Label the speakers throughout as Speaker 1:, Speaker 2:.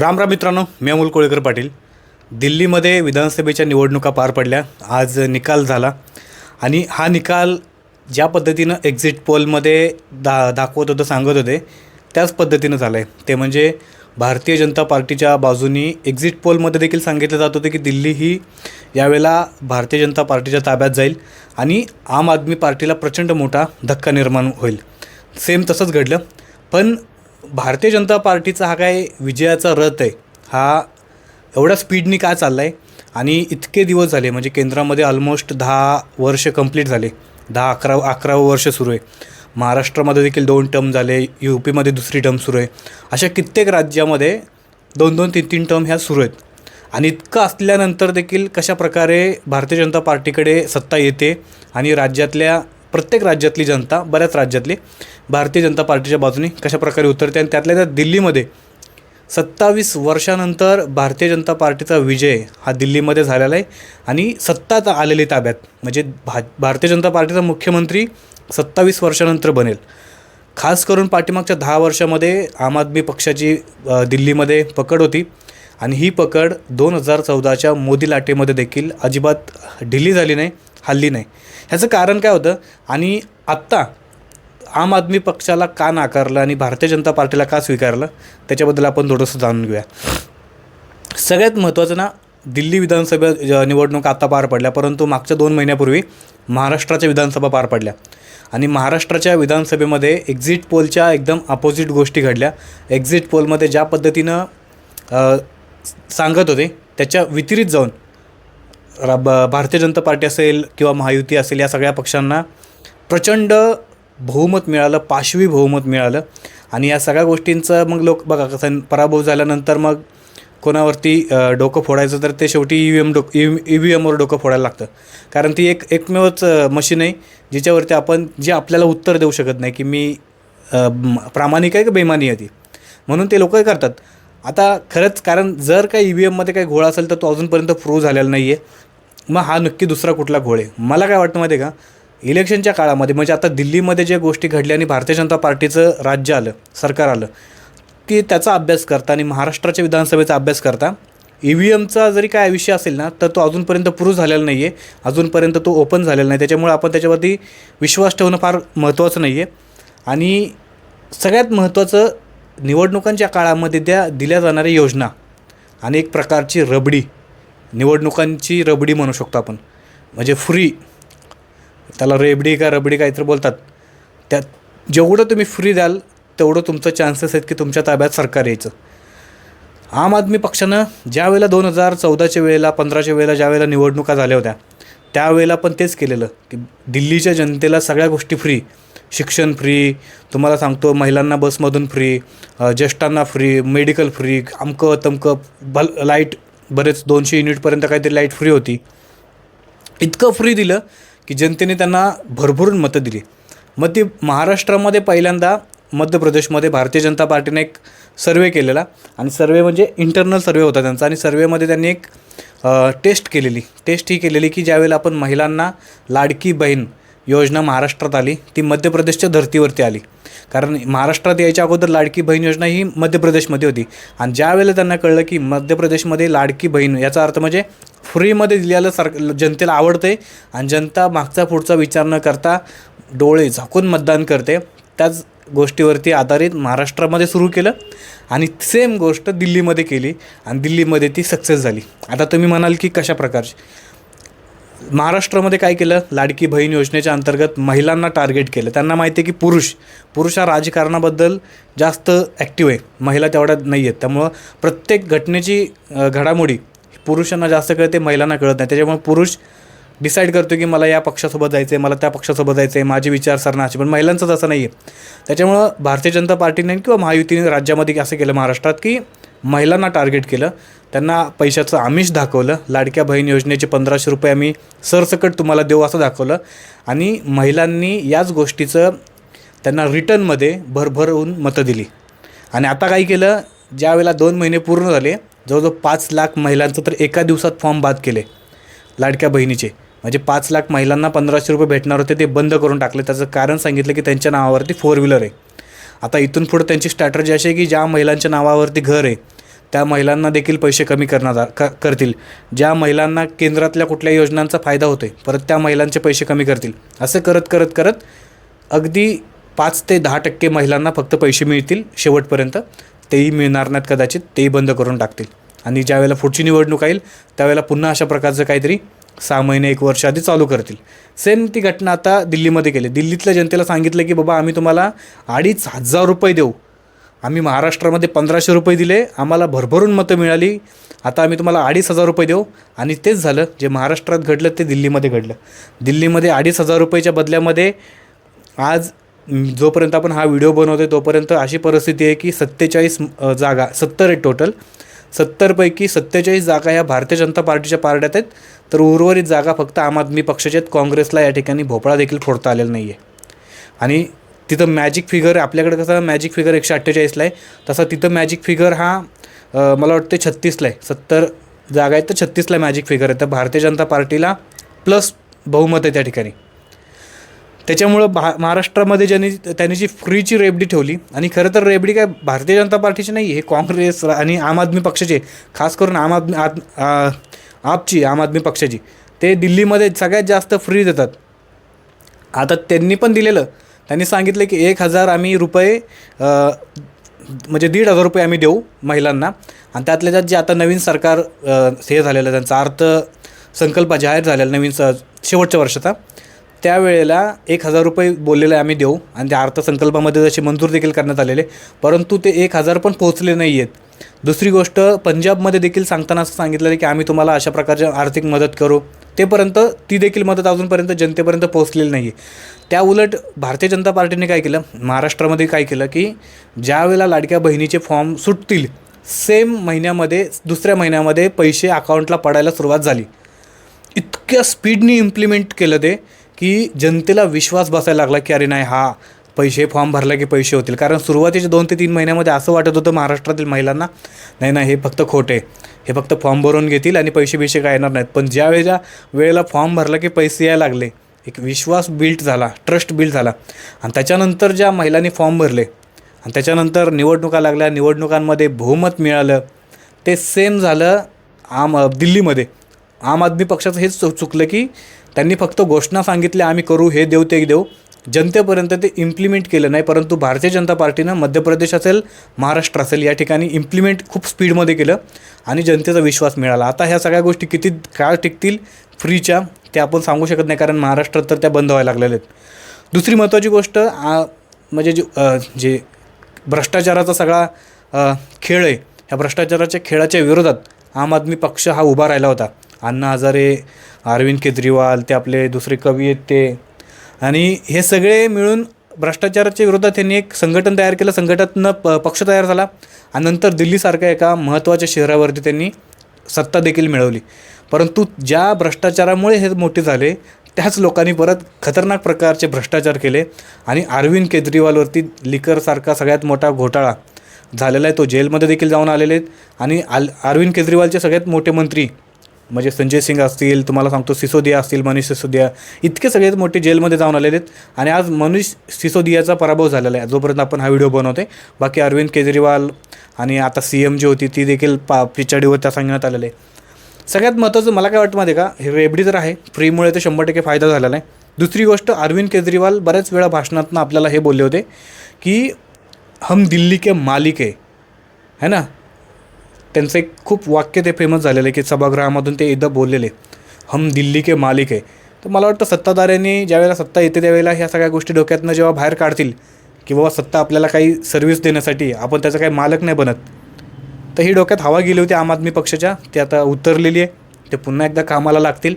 Speaker 1: राम राम मित्रांनो मी अमोल कोळेकर पाटील. दिल्लीमध्ये विधानसभेच्या निवडणुका पार पडल्या. आज निकाल झाला. आणि हा निकाल ज्या पद्धतीनं एक्झिट पोलमध्ये दा दाखवत होतं सांगत होते त्याच पद्धतीनं झालं आहे ते म्हणजे भारतीय जनता पार्टीच्या बाजूनी एक्झिट पोलमध्ये देखील सांगितलं जात होतं की दिल्ली ही यावेळेला भारतीय जनता पार्टीच्या ताब्यात जाईल आणि आम आदमी पार्टीला प्रचंड मोठा धक्का निर्माण होईल. सेम तसंच घडलं. पण भारतीय जनता पार्टीचा हा काय विजयाचा रथ आहे हा एवढ्या स्पीडनी का चालला आहे आणि इतके दिवस झाले म्हणजे केंद्रामध्ये ऑलमोस्ट दहा वर्ष कंप्लीट झाले दहा अकरा अकरावं वर्ष सुरू आहे. महाराष्ट्रामध्ये देखील दोन टर्म झाले यू पीमध्ये दुसरी टर्म सुरू आहे. अशा कित्येक राज्यामध्ये दोन दोन तीन तीन टर्म ह्या सुरू आहेत. आणि इतकं असल्यानंतर देखील कशा प्रकारे भारतीय जनता पार्टीकडे सत्ता येते आणि राज्यातल्या प्रत्येक राज्यातली जनता बऱ्याच राज्यातली भारतीय जनता पार्टीच्या बाजूने कशाप्रकारे उतरते आणि त्यातल्या त्यात दिल्लीमध्ये सत्तावीस वर्षानंतर भारतीय जनता पार्टीचा विजय हा दिल्लीमध्ये झालेला आहे आणि सत्ता आलेली ताब्यात. म्हणजे भा भारतीय जनता पार्टीचा मुख्यमंत्री सत्तावीस वर्षानंतर बनेल. खास करून पाठीमागच्या दहा वर्षामध्ये आम आदमी पक्षाची दिल्लीमध्ये पकड होती आणि ही पकड दोन हजार चौदाच्या मोदी लाटेमध्ये देखील अजिबात ढिली झाली नाही हल्ली नाही. ह्याचं कारण काय होतं? आणि आत्ता आम आदमी पक्षाला का नाकारलं आणि भारतीय जनता पार्टीला का स्वीकारलं? त्याच्याबद्दल आपण थोडंसं जाणून घेऊया. सगळ्यात महत्त्वाचं ना दिल्ली विधानसभा निवडणुका निवडणूक आता पार पडल्या परंतु मागच्या दोन महिन्यापूर्वी महाराष्ट्राच्या विधानसभा पार पडल्या. आणि महाराष्ट्राच्या विधानसभेमध्ये एक्झिट पोलच्या एकदम अपोजिट गोष्टी घडल्या. एक्झिट पोलमध्ये ज्या पद्धतीनं सांगत होते त्याच्या वितरित जाऊन रा- भारतीय जनता पार्टी असेल किंवा महायुती असेल या सगळ्या पक्षांना प्रचंड बहुमत मिळालं पाशवी बहुमत मिळालं. आणि या सगळ्या गोष्टींचं मग लोक बघा कसं पराभव झाल्यानंतर मग कोणावरती डोकं फोडायचं तर ते शेवटी ई व्ही एम डोक ई ई व्ही एमवर डोकं फोडायला लागतं. कारण ती एक एकमेवच मशीन आहे जिच्यावरती आपण जे आपल्याला उत्तर देऊ शकत नाही की मी प्रामाणिक आहे की बेमानी आहे ती? म्हणून ते लोक करतात. आता खरंच कारण जर काही ई व्ही एममध्ये काही घोळा असेल तर तो अजूनपर्यंत प्रूव्ह झालेला नाही आहे मग हा नक्की दुसरा कुठला घोळ आहे? मला काय वाटतं माहिती आहे का? इलेक्शनच्या काळामध्ये म्हणजे आता दिल्लीमध्ये जे गोष्टी घडल्या आणि भारतीय जनता पार्टीचं राज्य आलं सरकार आलं की त्याचा अभ्यास करता आणि महाराष्ट्राच्या विधानसभेचा अभ्यास करता ई व्ही एमचा जरी काय विषय असेल ना तर तो अजूनपर्यंत प्रूव्ह झालेला नाही आहे अजूनपर्यंत तो ओपन झालेला नाही. त्याच्यामुळे आपण त्याच्यावरती विश्वास ठेवणं फार महत्त्वाचं नाही आहे आणि सगळ्यात महत्त्वाचं निवडणुकांच्या काळामध्ये त्या दिल्या जाणाऱ्या योजना आणि एक प्रकारची रबडी. निवडणुकांची रबडी म्हणू शकतो आपण. म्हणजे फ्री. त्याला रेबडी का रबडी काहीतरी बोलतात. त्यात जेवढं तुम्ही फ्री द्याल तेवढं तुमचं चान्सेस आहेत की तुमच्या ताब्यात सरकार यायचं. आम आदमी पक्षानं ज्या वेळेला दोन हजार चौदाच्या वेळेला पंधराच्या वेळेला ज्या वेळेला निवडणुका झाल्या होत्या त्यावेळेला पण तेच केलेलं की दिल्लीच्या जनतेला सगळ्या गोष्टी फ्री. शिक्षण फ्री तुम्हाला सांगतो महिलांना बसमधून फ्री ज्येष्ठांना फ्री मेडिकल फ्री अमकं तमकं भल लाइट बरेच दोनशे युनिटपर्यंत काहीतरी लाइट फ्री होती. इतकं फ्री दिलं की जनतेने त्यांना भरभरून मतं दिली. मग ती महाराष्ट्रामध्ये पहिल्यांदा मध्य प्रदेशमध्ये भारतीय जनता पार्टीने एक सर्वे केलेला आणि सर्वे म्हणजे इंटरनल सर्वे होता त्यांचा आणि सर्वेमध्ये त्यांनी एक टेस्ट केलेली. टेस्ट ही केलेली की ज्यावेळेला आपण महिलांना लाडकी बहीण योजना महाराष्ट्रात आली. ती मध्य प्रदेशच्या धर्तीवरती आली. कारण महाराष्ट्रात यायच्या अगोदर लाडकी बहीण योजना ही मध्य प्रदेशमध्ये होती. आणि ज्यावेळेला त्यांना कळलं की मध्य प्रदेशमध्ये लाडकी बहीण याचा अर्थ म्हणजे फ्रीमध्ये दिल्याला सर जनतेला आवडते आणि जनता मागचा पुढचा विचार न करता डोळे झाकून मतदान करते. त्याच गोष्टीवरती आधारित महाराष्ट्रामध्ये सुरू केलं आणि सेम गोष्ट दिल्लीमध्ये केली आणि दिल्लीमध्ये ती सक्सेस झाली. आता तुम्ही म्हणाल की कशा प्रकारची? महाराष्ट्रामध्ये काय केलं? लाडकी बहीण योजनेच्या अंतर्गत महिलांना टार्गेट केलं. त्यांना माहिती आहे की पुरुष पुरुष हा राजकारणाबद्दल जास्त ॲक्टिव्ह आहे. महिला तेवढ्या नाही आहेत त्यामुळं प्रत्येक घटनेची घडामोडी पुरुषांना जास्त कळते महिलांना कळत नाही. त्याच्यामुळे पुरुष डिसाईड करतो की मला या पक्षासोबत जायचं आहे मला त्या पक्षासोबत जायचं आहे माझी विचारसरणा अशी पण महिलांचं तसं नाही आहे त्याच्यामुळं भारतीय जनता पार्टीने किंवा महायुतीने राज्यामध्ये असं केलं महाराष्ट्रात की महिलांना टार्गेट केलं. त्यांना पैशाचं आमिष दाखवलं. लाडक्या बहीण योजनेचे पंधराशे रुपये आम्ही सरसकट तुम्हाला देऊ असं दाखवलं. आणि महिलांनी याच गोष्टीचं त्यांना रिटर्नमध्ये भरभरवून मतं दिली. आणि आता काय केलं? ज्यावेळेला दोन महिने पूर्ण झाले जवळजवळ पाच लाख महिलांचं तर एका दिवसात फॉर्म बाद केले लाडक्या बहिणीचे. म्हणजे पाच लाख महिलांना पंधराशे रुपये भेटणार होते ते बंद करून टाकले. त्याचं कारण सांगितलं की त्यांच्या नावावरती फोर व्हीलर आहे. आता इथून पुढं त्यांची स्ट्रॅटर्जी अशी आहे की ज्या महिलांच्या नावावरती घर आहे त्या महिलांना देखील पैसे कमी करणार क करतील. ज्या महिलांना केंद्रातल्या कुठल्या योजनांचा फायदा होतो आहे परत त्या महिलांचे पैसे कमी करतील. असं करत करत करत अगदी पाच ते दहा टक्के महिलांना फक्त पैसे मिळतील शेवटपर्यंत. तेही मिळणार नाहीत कदाचित तेही बंद करून टाकतील. आणि ज्यावेळेला पुढची निवडणूक येईल त्यावेळेला पुन्हा अशा प्रकारचं काहीतरी सहा महिने एक वर्ष आधी चालू करतील. सेम ती घटना आता दिल्लीमध्ये केली. दिल्लीतल्या जनतेला सांगितलं की बाबा आम्ही तुम्हाला अडीच हजार रुपये देऊ. आम्ही महाराष्ट्रामध्ये पंधराशे रुपये दिले आम्हाला भरभरून मतं मिळाली. आता आम्ही तुम्हाला अडीच हजार रुपये देऊ. आणि तेच झालं जे महाराष्ट्रात घडलं ते दिल्लीमध्ये घडलं. दिल्लीमध्ये अडीच हजार रुपयेच्या बदल्यामध्ये आज जोपर्यंत आपण हा व्हिडिओ बनवतो तोपर्यंत अशी परिस्थिती आहे की सत्तेचाळीस जागा सत्तर आहेत टोटल सत्तरपैकी सत्तेचाळीस जागा ह्या भारतीय जनता पार्टीच्या पारड्यात आहेत. तर उर्वरित जागा फक्त आम आदमी पक्षाच्या आहेत. काँग्रेसला या ठिकाणी भोपळा देखील फोडता आलेला नाही आहे आणि तिथं मॅजिक फिगर आपल्याकडे कसं मॅजिक फिगर एकशे अठ्ठेचाळीसला आहे. तसा तिथं मॅजिक फिगर हा मला वाटते छत्तीसला आहे. सत्तर जागा आहेत तर छत्तीसला मॅजिक फिगर आहे तर भारतीय जनता पार्टीला प्लस बहुमत आहे त्या ठिकाणी. त्याच्यामुळं भा महाराष्ट्रामध्ये ज्यांनी त्यांनी जी फ्रीची रेबडी ठेवली आणि खरं तर रेबडी काय भारतीय जनता पार्टीची नाही हे काँग्रेस आणि आम आदमी पक्षाचे खास करून आम आदमी आद आ- आपची आम आदमी पक्षाची ते दिल्लीमध्ये सगळ्यात जास्त फ्री देतात. आता त्यांनी पण दिलेलं त्यांनी सांगितलं की एक हजार आम्ही रुपये म्हणजे दीड हजार रुपये आम्ही देऊ महिलांना. आणि त्यातल्या त्यात जे आता नवीन सरकार हे झालेलं त्यांचा अर्थ संकल्प जाहीर झालेला नवीन स शेवटच्या वर्षाचा त्यावेळेला एक हजार रुपये बोललेले आम्ही देऊ. आणि त्या अर्थसंकल्पामध्ये जसे मंजूर देखील करण्यात आलेले. परंतु ते एक हजार पण पोहोचले नाही आहेत दुसरी गोष्ट पंजाबमध्ये देखील सांगताना असं सांगितलेलं की आम्ही तुम्हाला अशा प्रकारची आर्थिक मदत करू. तेपर्यंत ती देखील मदत अजूनपर्यंत जनतेपर्यंत पोहोचलेली नाही. आहे त्या उलट भारतीय जनता पार्टीने काय केलं? महाराष्ट्रामध्ये काय केलं की ज्या वेळेला लाडक्या बहिणीचे फॉर्म सुटतील सेम महिन्यामध्ये दुसऱ्या महिन्यामध्ये पैसे अकाउंटला पडायला सुरुवात झाली. इतक्या स्पीडनी इम्प्लिमेंट केलं ते की जनतेला विश्वास बसायला लागला की अरे नाही हा पैसे फॉर्म भरला की पैसे होतील. कारण सुरुवातीच्या दोन ते तीन महिन्यामध्ये असं वाटत होतं महाराष्ट्रातील महिलांना नाही नाही हे फक्त खोटे. हे फक्त फॉर्म भरून घेतील आणि पैसे बिशे काय येणार नाहीत. पण ज्या वेळेला वेळेला फॉर्म भरला की पैसे यायला लागले एक विश्वास बिल्ट झाला ट्रस्ट बिल्ट झाला. आणि त्याच्यानंतर ज्या महिलांनी फॉर्म भरले आणि त्याच्यानंतर निवडणुका लागल्या निवडणुकांमध्ये बहुमत मिळालं ते सेम झालं आम दिल्लीमध्ये. आम आदमी पक्षाचं हेच चुकलं की त्यांनी फक्त घोषणा सांगितल्या आम्ही करू हे देऊ ते देऊ. जनतेपर्यंत ते इम्प्लिमेंट केलं नाही परंतु भारतीय जनता पार्टीनं मध्य प्रदेश असेल महाराष्ट्र असेल या ठिकाणी इम्प्लिमेंट खूप स्पीडमध्ये केलं आणि जनतेचा विश्वास मिळाला. आता ह्या सगळ्या गोष्टी किती काळ टिकतील फ्रीच्या ते आपण सांगू शकत नाही कारण महाराष्ट्रात तर त्या बंद व्हायला लागलेल्या आहेत. दुसरी महत्त्वाची गोष्ट आ, म्हणजे जे जे भ्रष्टाचाराचा सगळा खेळ आहे ह्या भ्रष्टाचाराच्या खेळाच्या विरोधात आम आदमी पक्ष हा उभा राहिला होता. अण्णा हजारे अरविंद केजरीवाल ते आपले दुसरे कवी आहेत ते आणि हे सगळे मिळून भ्रष्टाचाराच्या विरोधात त्यांनी एक संघटन तयार केलं. संघटनातनं प पक्ष तयार झाला आणि नंतर दिल्लीसारख्या एका महत्त्वाच्या शहरावरती त्यांनी सत्ता देखील मिळवली. परंतु ज्या भ्रष्टाचारामुळे हे मोठे झाले त्याच लोकांनी परत खतरनाक प्रकारचे भ्रष्टाचार केले आणि अरविंद केजरीवालवरती लिकरसारखा सगळ्यात मोठा घोटाळा झालेला आहे. तो जेलमध्ये देखील जाऊन आलेले आहेत. आणि आल अरविंद केजरीवालचे सगळ्यात मोठे मंत्री म्हणजे संजय सिंग असतील तुम्हाला सांगतो सिसोदिया असतील मनीष सिसोदिया इतके सगळेच मोठे जेलमध्ये जाऊन आलेले आहेत. आणि आज मनीष सिसोदियाचा पराभव झालेला आहे. जोपर्यंत आपण हा व्हिडिओ बनवते बाकी अरविंद केजरीवाल आणि आता सी एम जी होती ती देखील पा पिछाडीवर त्या सांगण्यात आलेलं आहे सगळ्यात महत्त्वाचं मला काय वाटतं माहिती का? हे रेबडी तर आहे फ्रीमुळे तर शंभर टक्के फायदा झालेला आहे. दुसरी गोष्ट अरविंद केजरीवाल बऱ्याच वेळा भाषणातून आपल्याला हे बोलले होते की हम दिल्ली के मालिक आहे है ना? त्यांचं एक खूप वाक्य ते फेमस झालेलं आहे की सभागृहामधून ते एकदा बोललेले हम दिल्ली के मालिक आहे. तर मला वाटतं सत्ताधाऱ्यांनी ज्यावेळेला सत्ता येते त्यावेळेला ह्या सगळ्या गोष्टी डोक्यातनं जेव्हा बाहेर काढतील की बाबा सत्ता आपल्याला काही सर्व्हिस देण्यासाठी आपण त्याचा काही मालक नाही बनत. तर ही डोक्यात हवा गेली होती आम आदमी पक्षाच्या ती आता उतरलेली आहे. ते पुन्हा एकदा कामाला लागतील.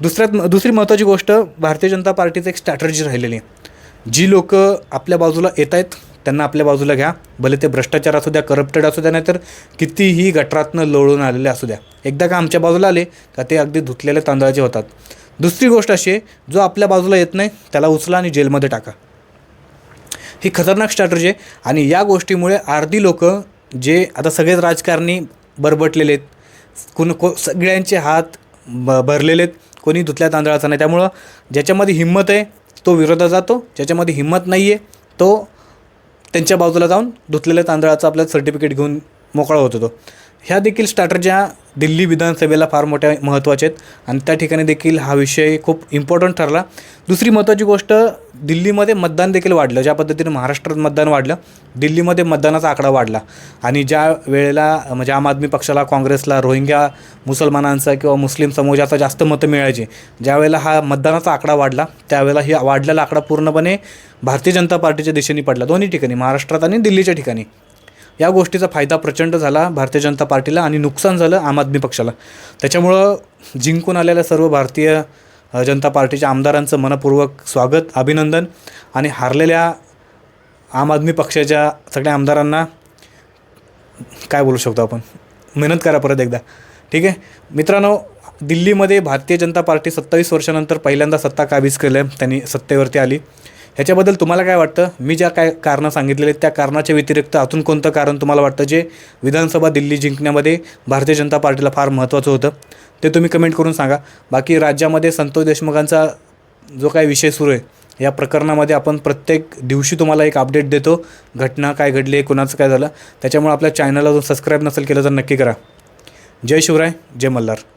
Speaker 1: दुसऱ्यात दुसरी महत्त्वाची गोष्ट भारतीय जनता पार्टीचं एक स्ट्रॅटर्जी राहिलेली आहे. जी लोक आपल्या बाजूला येत आहेत त्यांना आपल्या बाजूला घ्या. भले ते भ्रष्टाचार असू द्या करप्टेड असू द्या नाहीतर कितीही गटरातनं लोळून आलेले असू द्या. एकदा का आमच्या बाजूला आले का ते अगदी धुतलेल्या तांदळाचे होतात. दुसरी गोष्ट अशी आहे जो आपल्या बाजूला येत नाही त्याला उचला आणि जेलमध्ये टाका. ही खतरनाक स्ट्रॅटर्जी आहे आणि या गोष्टीमुळे अर्धी लोक जे आता सगळेच राजकारणी बरबटलेले आहेत कोण को सगळ्यांचे हात ब भरलेले आहेत कोणी धुतल्या तांदळाचा नाही. त्यामुळं ज्याच्यामध्ये हिंमत आहे तो विरोधात जातो. ज्याच्यामध्ये हिंमत नाही आहे तो त्यांच्या बाजूला जाऊन धुतलेल्या तांदळाचं आपलं सर्टिफिकेट घेऊन मोकळा होत होतो. ह्या देखील स्ट्रॅटर्ज्या दिल्ली विधानसभेला फार मोठ्या महत्त्वाच्या आहेत. आणि त्या ठिकाणी देखील हा विषय खूप इम्पॉर्टंट ठरला. दुसरी महत्त्वाची गोष्ट दिल्लीमध्ये मतदान देखील वाढलं ज्या पद्धतीने महाराष्ट्रात मतदान वाढलं दिल्लीमध्ये मतदानाचा आकडा वाढला. आणि ज्या वेळेला म्हणजे आम आदमी पक्षाला काँग्रेसला रोहिंग्या मुसलमानांचा किंवा मुस्लिम समाजाचा जास्त मतं मिळायची ज्यावेळेला हा मतदानाचा आकडा वाढला त्यावेळेला ही वाढलेला आकडा पूर्णपणे भारतीय जनता पार्टीच्या दिशेने पडला दोन्ही ठिकाणी महाराष्ट्रात आणि दिल्लीच्या ठिकाणी. या गोष्टीचा फायदा प्रचंड झाला भारतीय जनता पार्टीला आणि नुकसान झालं आम आदमी पक्षाला. त्याच्यामुळं जिंकून आलेल्या सर्व भारतीय जनता पार्टीच्या आमदारांचं मनपूर्वक स्वागत अभिनंदन आणि हारलेल्या आम आदमी पक्षाच्या सगळ्या आमदारांना काय बोलू शकतो आपण? मेहनत करा परत एकदा. ठीक आहे? मित्रांनो दिल्लीमध्ये भारतीय जनता पार्टी सत्तावीस वर्षानंतर पहिल्यांदा सत्ता काबीज केलं. आहे त्यांनी सत्तेवरती आली. ह्याच्याबद्दल तुम्हाला काय वाटतं? मी ज्या काय कारणं सांगितलेले आहेत त्या कारणाच्या व्यतिरिक्त अजून कोणतं कारण तुम्हाला वाटतं जे विधानसभा दिल्ली जिंकण्यामध्ये भारतीय जनता पार्टीला फार महत्त्वाचं होतं? ते तुम्ही कमेंट करून सांगा. बाकी राज्यामध्ये संतोष देशमुखांचा जो काय विषय सुरू आहे या प्रकरणामध्ये आपण प्रत्येक दिवशी तुम्हाला एक अपडेट देतो. घटना काय घडली आहे कुणाचं काय झालं त्याच्यामुळे आपल्या चॅनलला जर सबस्क्राईब नसेल केलं तर नक्की करा. जय शिवराय जय मल्हार.